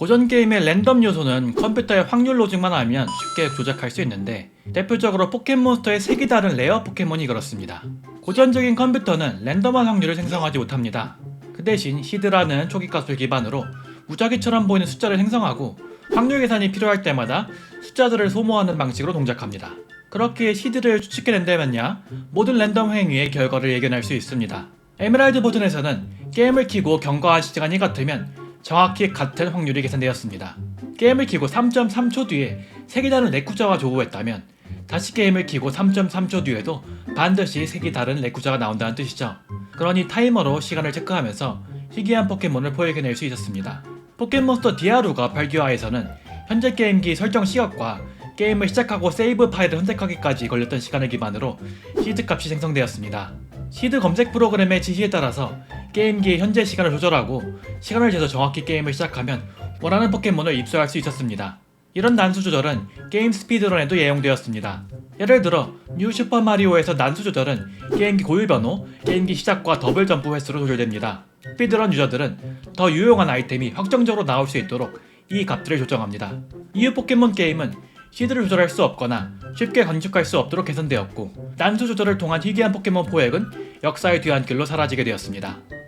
고전 게임의 랜덤 요소는 컴퓨터의 확률 로직만 하면 쉽게 조작할 수 있는데 대표적으로 포켓몬스터의 색이 다른 레어 포켓몬이 그렇습니다. 고전적인 컴퓨터는 랜덤한 확률을 생성하지 못합니다. 그 대신 시드라는 초기 값을 기반으로 무작위처럼 보이는 숫자를 생성하고 확률 계산이 필요할 때마다 숫자들을 소모하는 방식으로 동작합니다. 그렇게 시드를 추측해낸다면야 모든 랜덤 행위의 결과를 예견할 수 있습니다. 에메랄드 버전에서는 게임을 키고 경과한 시간이 같으면 정확히 같은 확률이 계산되었습니다. 게임을 키고 3.3초 뒤에 색이 다른 레쿠자가 조우했다면 다시 게임을 키고 3.3초 뒤에도 반드시 색이 다른 레쿠자가 나온다는 뜻이죠. 그러니 타이머로 시간을 체크하면서 희귀한 포켓몬을 포획해낼 수 있었습니다. 포켓몬스터 디아루가 8기화에서는 현재 게임기 설정 시각과 게임을 시작하고 세이브 파일을 선택하기까지 걸렸던 시간을 기반으로 시드 값이 생성되었습니다. 시드 검색 프로그램의 지시에 따라서 게임기의 현재 시간을 조절하고 시간을 재서 정확히 게임을 시작하면 원하는 포켓몬을 입수할 수 있었습니다. 이런 난수 조절은 게임 스피드런에도 예용되었습니다. 예를 들어 뉴 슈퍼마리오에서 난수 조절은 게임기 고유 변호, 게임기 시작과 더블 점프 횟수로 조절됩니다. 스피드런 유저들은 더 유용한 아이템이 확정적으로 나올 수 있도록 이 값들을 조정합니다. 이후 포켓몬 게임은 시드를 조절할 수 없거나 쉽게 건축할 수 없도록 개선되었고 난수 조절을 통한 희귀한 포켓몬 포획은 역사의 뒤안길로 사라지게 되었습니다.